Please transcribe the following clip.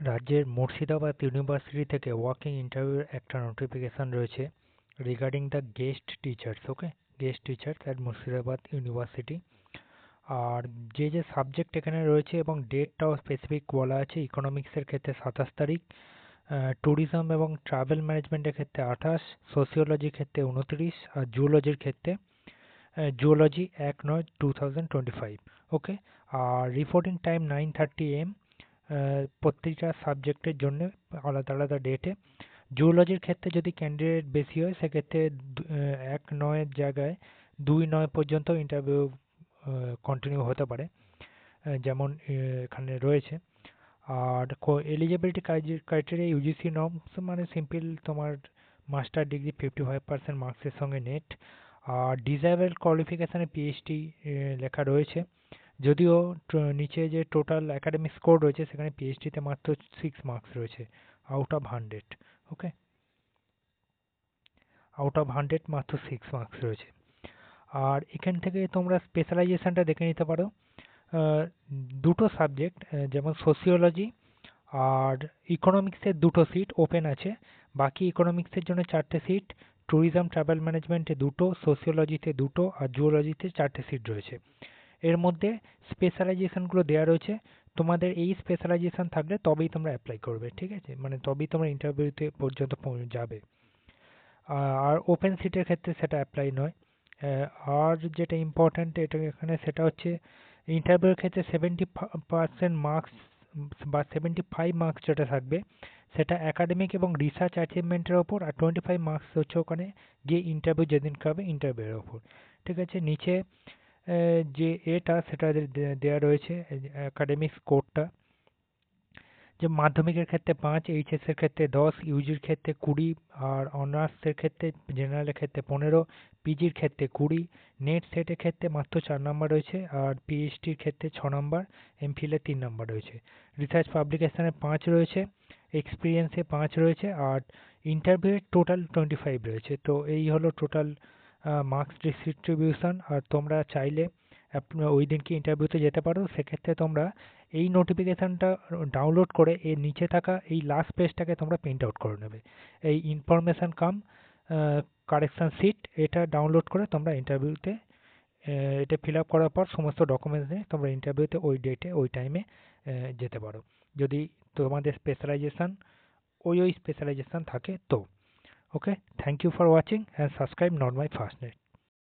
রাজ্যের মুর্শিদাবাদ ইউনিভার্সিটি থেকে ওয়াকিং ইন্টারভিউর একটা নোটিফিকেশান রয়েছে regarding the guest teachers okay guest teachers at Murshidabad university. আর যে যে সাবজেক্ট এখানে রয়েছে এবং ডেটটাও স্পেসিফিক বলা আছে ইকোনমিক্সের ক্ষেত্রে সাতাশ তারিখ ট্যুরিজম এবং ট্রাভেল ম্যানেজমেন্টের ক্ষেত্রে আঠাশ সোসিওলজির ক্ষেত্রে উনত্রিশ, আর জুওলজির ক্ষেত্রে জুওলজি এক নয় two thousand twenty five okay R reporting time nine thirty AM প্রত্যেকটা সাবজেক্টের জন্য আলাদা আলাদা ডেটে জুওলজির ক্ষেত্রে যদি ক্যান্ডিডেট বেশি হয়, সেক্ষেত্রে এক নয়ের জায়গায় দুই নয় পর্যন্ত ইন্টারভিউ কন্টিনিউ হতে পারে। যেমন এখানে রয়েছে। আর এলিজিবিলিটি ক্রাইটেরিয়া ইউজিসি নর্মস মানে সিম্পল তোমার master degree fifty five percent মার্কসের সঙ্গে নেট আর ডিজায়ারেবল কোয়ালিফিকেশানে পিএইচডি লেখা রয়েছে। যদিও নিচে যে টোটাল অ্যাকাডেমিক স্কোর রয়েছে, সেখানে পিএইচডিতে মাত্র সিক্স মার্কস রয়েছে out of hundred okay out of hundred মাত্র সিক্স মার্কস রয়েছে। আর এখান থেকে তোমরা স্পেশালাইজেশনটা দেখে নিতে পারো। দুটো সাবজেক্ট যেমন সোসিওলজি আর ইকোনমিক্সের দুটো সিট ওপেন আছে। বাকি ইকোনমিক্সের জন্য চারটে সিট ট্যুরিজম ট্রাভেল ম্যানেজমেন্টে দুটো সোসিওলজিতে দুটো আর জুওলজিতে চারটে সিট রয়েছে। এর মধ্যে স্পেশালাইজেশনগুলো দেওয়া রয়েছে, তোমাদের এই স্পেশালাইজেশন থাকলে তবেই তোমরা অ্যাপ্লাই করবে, ঠিক আছে? মানে তবেই তোমরা ইন্টারভিউতে পর্যন্ত যাবে। আর ওপেন সিটের ক্ষেত্রে সেটা অ্যাপ্লাই নয়। আর যেটা ইম্পর্ট্যান্ট এটা এখানে সেটা হচ্ছে ইন্টারভিউর ক্ষেত্রে সেভেন্টি পার্সেন্ট মার্কস বা সেভেন্টি ফাইভ মার্কস যেটা থাকবে, সেটা একাডেমিক এবং রিসার্চ অ্যাচিভমেন্টের ওপর আর টোয়েন্টি ফাইভ মার্কস হচ্ছে ওখানে যে ইন্টারভিউ যেদিনকে হবে ইন্টারভিউয়ের ওপর, ঠিক আছে? নিচে যে এটা, সেটা দেওয়া রয়েছে অ্যাকাডেমিক স্কোরটা যে মাধ্যমিকের ক্ষেত্রে পাঁচ এইচএসের ক্ষেত্রে দশ ইউজির ক্ষেত্রে কুড়ি, আর অনার্সের ক্ষেত্রে জেনারেলের ক্ষেত্রে পনেরো পিজির ক্ষেত্রে কুড়ি নেট সেটের ক্ষেত্রে মাত্র চার নম্বর রয়েছে, আর পিএইচডির ক্ষেত্রে ছ নম্বর এমফিলে তিন নম্বর রয়েছে। রিসার্চ পাবলিকেশানে পাঁচ রয়েছে এক্সপিরিয়েন্সে পাঁচ রয়েছে, আর ইন্টারভিউয়ে টোটাল টোয়েন্টি ফাইভ রয়েছে। তো এই হলো টোটাল মার্কস ডিস্ট্রিবিউশন আর তোমরা চাইলে ওই দিনকে ইন্টারভিউতে যেতে পারো। সেক্ষেত্রে তোমরা এই নোটিফিকেশানটা ডাউনলোড করে এর নিচে থাকা এই লাস্ট পেজটাকে তোমরা প্রিন্ট আউট করে নেবে। এই ইনফরমেশান কাম কারেকশান সিট এটা ডাউনলোড করে তোমরা ইন্টারভিউতে এটা ফিল আপ করার পর সমস্ত ডকুমেন্টস নিয়ে তোমরা ইন্টারভিউতে ওই ডেটে ওই টাইমে যেতে পারো। যদি তোমাদের স্পেশালাইজেশান ওই ওই স্পেশালাইজেশান থাকে তো। okay? Thank you for watching and subscribe not my fastnet